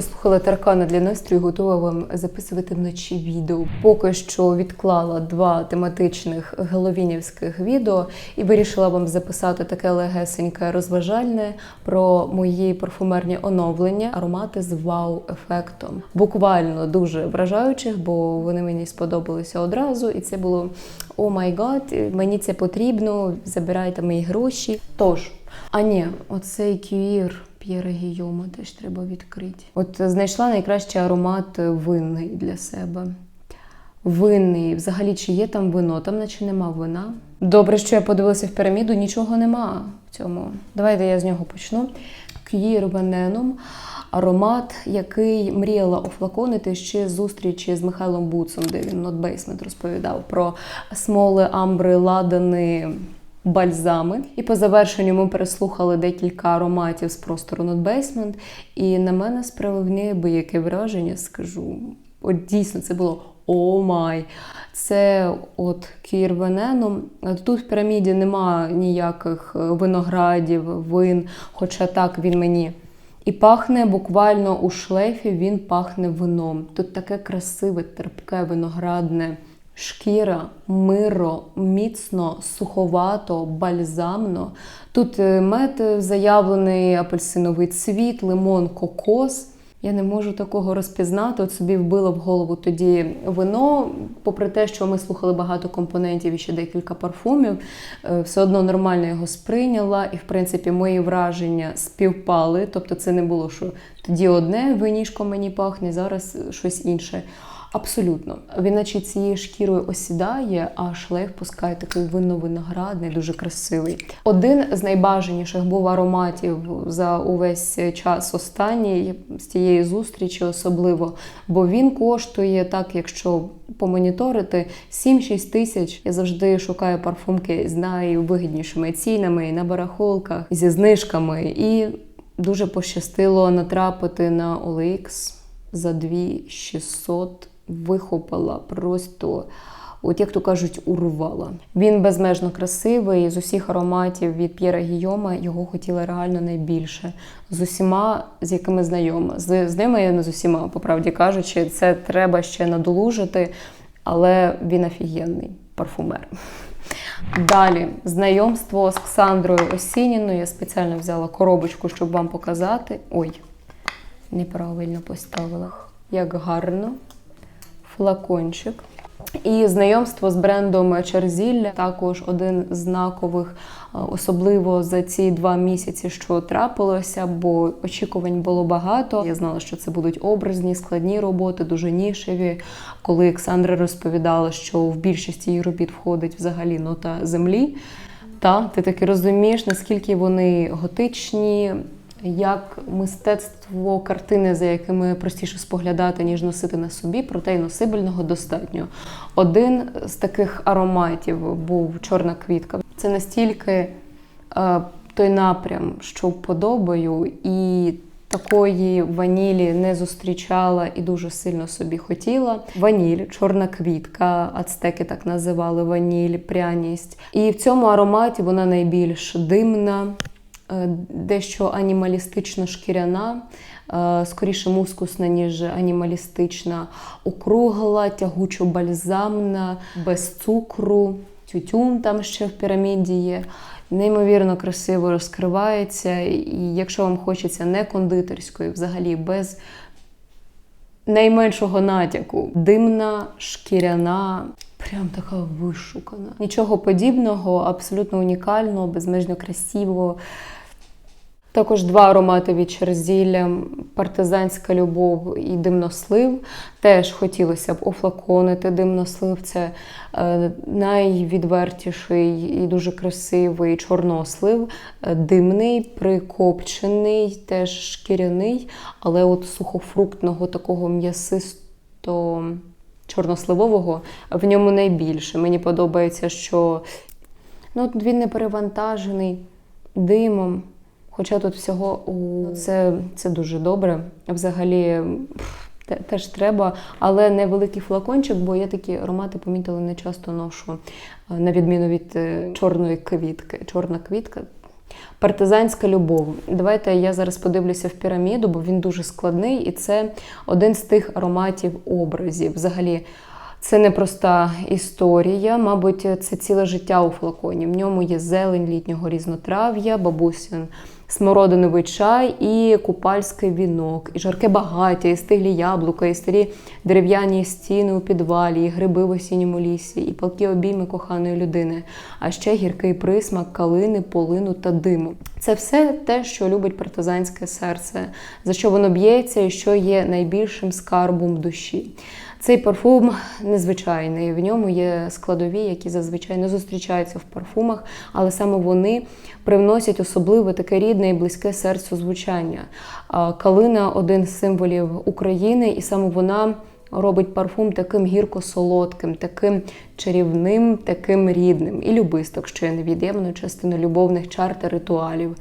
Послухала таркана для настрою, готова вам записувати вночі відео. Поки що відклала два тематичних геловінівських відео і вирішила вам записати таке легесеньке розважальне про мої парфумерні оновлення, аромати з вау-ефектом. Буквально дуже вражаючих, бо вони мені сподобалися одразу, і це було о май гад, мені це потрібно, забирайте мої гроші. Тож, а ні, оцей кюїр. П'єра Гійома теж треба відкрити. От знайшла найкращий аромат винний для себе. Винний, взагалі, чи є там вино, там наче нема вина. Добре, що я подивилася в піраміду, нічого нема в цьому. Давайте я з нього почну. К'їр Вененом. Аромат, який мріяла офлаконити ще з зустрічі з Михайлом Буцом, де він Not Basement розповідав про смоли, амбри, ладани, бальзами. І по завершенню ми переслухали декілька ароматів з простору Not Basement, і на мене справив неабияке враження, скажу. От дійсно це було о май. Це от Кірвененом. Тут в піраміді нема ніяких виноградів, вин, хоча так він мені. І пахне буквально у шлейфі, він пахне вином. Тут таке красиве, терпке, виноградне шкіра, миро, міцно, суховато, бальзамно. Тут е, мед заявлений, апельсиновий цвіт, лимон, кокос. Я не можу такого розпізнати. От собі вбило в голову тоді вино. Попри те, що ми слухали багато компонентів і ще декілька парфумів, е, все одно нормально його сприйняла, і в принципі мої враження співпали. Тобто, це не було, що тоді одне винішко мені пахне, зараз щось інше. Абсолютно. Він наче цією шкірою осідає, а шлейф пускає такий винно-виноградний, дуже красивий. Один з найбажаніших був ароматів за увесь час останній з тієї зустрічі, особливо, бо він коштує так, якщо помоніторити 7-6 тисяч. Я завжди шукаю парфумки з найвигіднішими цінами на барахолках зі знижками. І дуже пощастило натрапити на OLX за 2600 вихопила просто. От, як то кажуть, урвала. Він безмежно красивий. З усіх ароматів від П'єра Гійома його хотіла реально найбільше. З усіма, з якими знайома. З, з ними я не з усіма, по правді кажучи, це треба ще надолужити, але він офігенний парфумер. Далі знайомство з Ксандрою Осініною. Я спеціально взяла коробочку, щоб вам показати. Ой, неправильно поставила. Як гарно флакончик. І знайомство з брендом Черзілля також один з знакових, особливо за ці два місяці, що трапилося, бо очікувань було багато. Я знала, що це будуть образні, складні роботи, дуже нішеві. Коли Олександра розповідала, що в більшості її робіт входить взагалі нота землі. Та ти таки розумієш, наскільки вони готичні, як мистецтво картини, за якими простіше споглядати, ніж носити на собі, проте й носибельного достатньо. Один з таких ароматів був чорна квітка. Це настільки е, той напрям, що подобаю, і такої ванілі не зустрічала і дуже сильно собі хотіла. Ваніль, чорна квітка, ацтеки так називали ваніль, пряність. І в цьому ароматі вона найбільш димна. Е, дещо анімалістично шкіряна, е, скоріше мускусна, ніж анімалістична, округла, тягучо бальзамна, без цукру, тютюн там ще в піраміді є. Неймовірно красиво розкривається. І якщо вам хочеться не кондитерської, взагалі без найменшого натяку, димна, шкіряна. Прям така вишукана. Нічого подібного, абсолютно унікально, безмежно красиво. Також два аромати від Черзілля, партизанська любов і димнослив. Теж хотілося б офлаконити димнослив. Це е, найвідвертіший і дуже красивий чорнослив, е, димний, прикопчений, теж шкіряний, але от сухофруктного такого м'ясисто чорносливового в ньому найбільше. Мені подобається, що ну, він не перевантажений димом. Хоча тут всього у це це дуже добре. Взагалі те, теж треба, але невеликий флакончик, бо я такі аромати помітила не часто ношу, на відміну від чорної квітки. Чорна квітка Партизанська любов. Давайте я зараз подивлюся в піраміду, бо він дуже складний, і це один з тих ароматів образів. Взагалі, це не проста історія, мабуть, це ціле життя у флаконі. В ньому є зелень літнього різнотрав'я, бабусин смородиновий чай і купальський вінок, і жарке багаття, і стиглі яблука, і старі дерев'яні стіни у підвалі, і гриби в осінньому лісі, і палки обійми коханої людини, а ще гіркий присмак калини, полину та диму. Це все те, що любить партизанське серце, за що воно б'ється і що є найбільшим скарбом душі. Цей парфум незвичайний. В ньому є складові, які зазвичай не зустрічаються в парфумах, але саме вони привносять особливе таке рідне і близьке серцю звучання. Калина один з символів України, і саме вона. Робить парфум таким гірко-солодким, таким чарівним, таким рідним. І любисток, що є невід'ємною частиною любовних чар та ритуалів.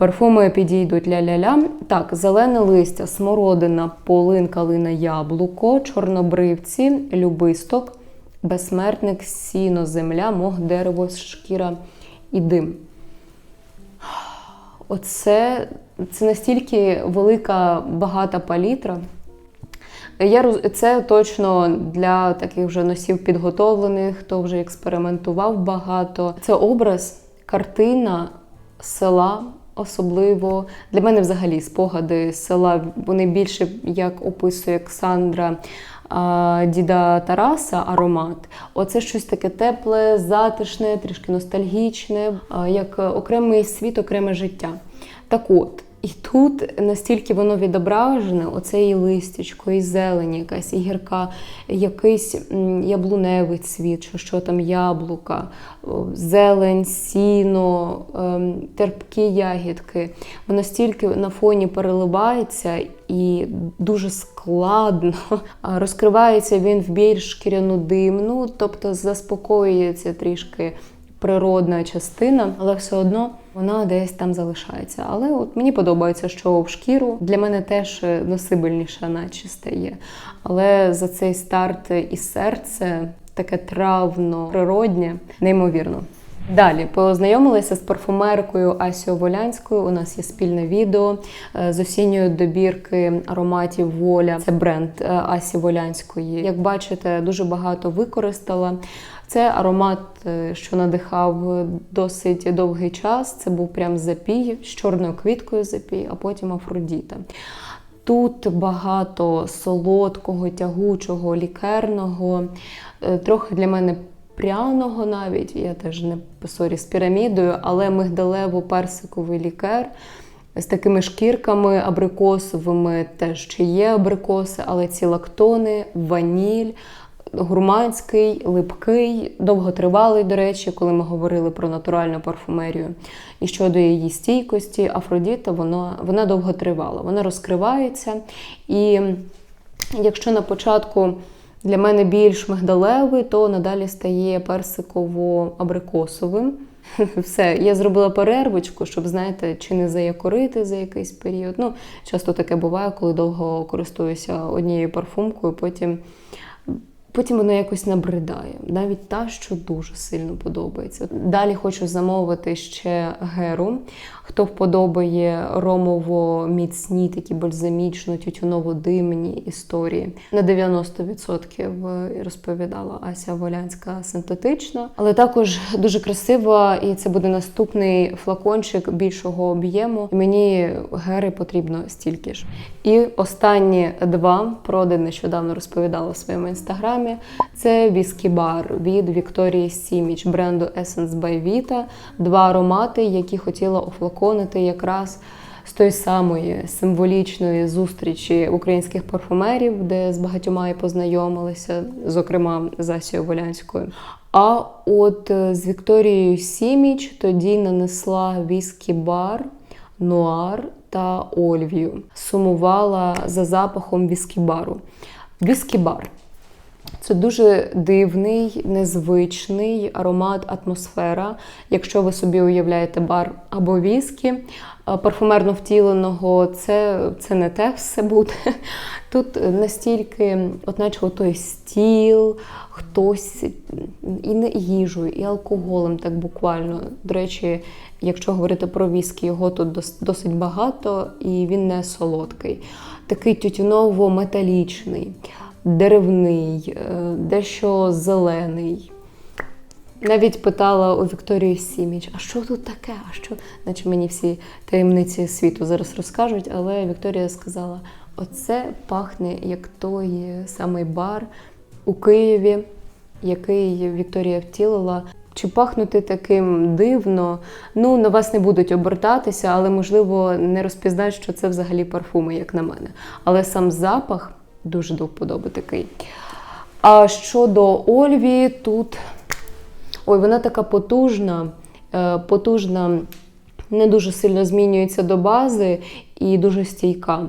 Парфуми підійдуть ля-ля-ля. Так, зелене листя, смородина, полин, калина, яблуко, чорнобривці, любисток, безсмертник, сіно, земля, мох, дерево, шкіра і дим. Оце це настільки велика багата палітра. Я Це точно для таких вже носів підготовлених, хто вже експериментував багато. Це образ, картина села, особливо для мене взагалі спогади села. Вони більше як описує Оксандра діда Тараса аромат. Оце щось таке тепле, затишне, трішки ностальгічне, як окремий світ, окреме життя. Так от. І тут настільки воно відображене, оце і листячко, і зелень якась, і гірка, якийсь яблуневий цвіт, що, що там яблука, зелень, сіно, ем, терпкі ягідки. Воно стільки на фоні переливається і дуже складно. Розкривається він в більш шкіряну димну, тобто заспокоюється трішки природна частина, але все одно вона десь там залишається. Але от мені подобається, що в шкіру для мене теж носибельніша, наче стає. Але за цей старт і серце таке травно, природнє, неймовірно. Далі познайомилися з парфумеркою Асіо Волянською. У нас є спільне відео е, з осінньої добірки ароматів Воля. Це бренд е, Асі Волянської. Як бачите, дуже багато використала. Це аромат, е, що надихав досить довгий час. Це був прям запій з чорною квіткою запій, а потім Афродіта. Тут багато солодкого, тягучого, лікерного, е, трохи для мене пряного навіть. Я теж не сорі з пірамідою, але мигдалево-персиковий лікер. З такими шкірками абрикосовими теж чи є абрикоси, але ці лактони, ваніль, гурманський, липкий, довготривалий, до речі, коли ми говорили про натуральну парфумерію. І щодо її стійкості, Афродіта вона, вона довготривала, вона розкривається. І якщо на початку для мене більш мигдалевий, то надалі стає персиково-абрикосовим. Все, я зробила перервочку, щоб знаєте, чи не заякорити за якийсь період. Ну, часто таке буває, коли довго користуюся однією парфумкою, потім. Потім воно якось набридає, навіть та, що дуже сильно подобається. Далі хочу замовити ще геру. Хто вподобає ромово-міцні, такі бальзамічно, тютюново-димні історії. На 90% розповідала Ася Волянська синтетична, але також дуже красива, і це буде наступний флакончик більшого об'єму. Мені гери потрібно стільки ж. І останні два проди нещодавно розповідала в своєму інстаграмі. Це віскі бар від Вікторії Сіміч бренду Essence by Vita. Два аромати, які хотіла офлаконити якраз з тої самої символічної зустрічі українських парфумерів, де з багатьма і познайомилися, зокрема з Асією Волянською. А от е, з Вікторією Сіміч тоді нанесла віскі бар, нуар та ольвію. Сумувала за запахом віскібару. Віскібар. Це дуже дивний, незвичний аромат, атмосфера. Якщо ви собі уявляєте бар або віскі парфумерно втіленого, це, це не те все буде. Тут настільки, от той стіл, хтось і не їжею, і алкоголем, так буквально. До речі, Якщо говорити про віскі, його тут досить багато і він не солодкий. Такий тютюново-металічний, деревний, е, дещо зелений. Навіть питала у Вікторії Сіміч, а що тут таке? А що? Наче мені всі таємниці світу зараз розкажуть, але Вікторія сказала: оце пахне як той самий бар у Києві, який Вікторія втілила. Чи пахнути таким дивно? Ну, на вас не будуть обертатися, але можливо не розпізнають, що це взагалі парфуми, як на мене. Але сам запах дуже до вподоби такий. А щодо Ольві, тут Ой, вона така потужна, е, потужна, не дуже сильно змінюється до бази і дуже стійка.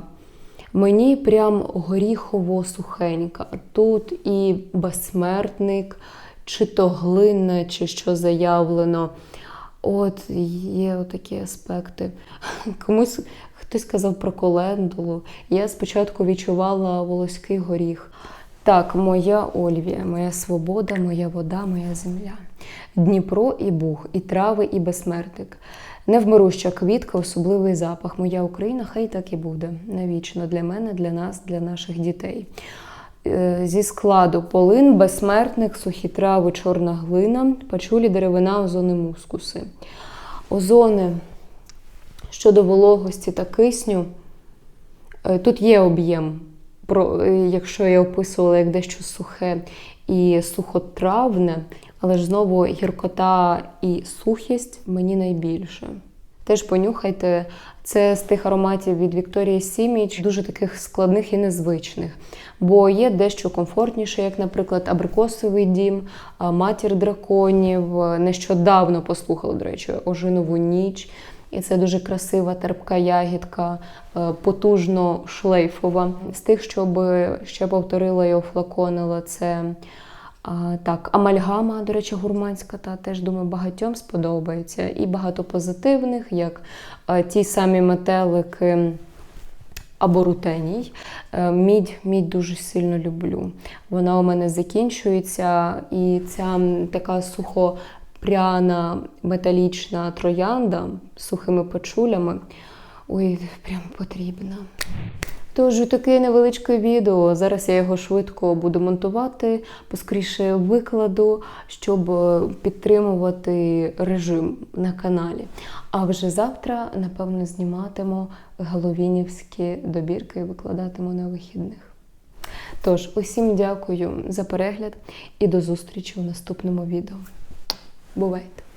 Мені прям горіхово-сухенька. Тут і безсмертник, чи то глина, чи що заявлено. От є такі аспекти. Комусь хтось сказав про колендулу. Я спочатку відчувала волоський горіх. Так, моя Ольвія, моя свобода, моя вода, моя земля. Дніпро і Буг, і трави, і безсмертник. Невмируща квітка, особливий запах. Моя Україна, хай так і буде. Навічно для мене, для нас, для наших дітей. Е, Зі складу полин, безсмертник, сухі трави, чорна глина, пачулі, деревина, озони, мускуси. Озони щодо вологості та кисню, е, тут є об'єм. Е, якщо я описувала як дещо сухе і сухотравне, але ж знову гіркота і сухість мені найбільше. Теж понюхайте, це з тих ароматів від Вікторії Сіміч, дуже таких складних і незвичних. Бо є дещо комфортніше, як, наприклад, абрикосовий дім, матір драконів. Нещодавно послухала, до речі, ожинову ніч. І це дуже красива терпка ягідка, е, потужно шлейфова. З тих, щоб ще повторила і офлаконила, це а, так, амальгама, до речі, гурманська, та теж думаю, багатьом сподобається. І багато позитивних, як е, ті самі метелики або рутеній. Е, Мідь, мідь дуже сильно люблю. Вона у мене закінчується, і ця така сухопряна металічна троянда з сухими пачулями. Ой, прям потрібна. Тож таке невеличке відео. Зараз я його швидко буду монтувати, поскоріше викладу, щоб е, підтримувати режим на каналі. А вже завтра, напевно, зніматиму галовінівські добірки і викладатиму на вихідних. Тож, усім дякую за перегляд і до зустрічі у наступному відео. Бувайте!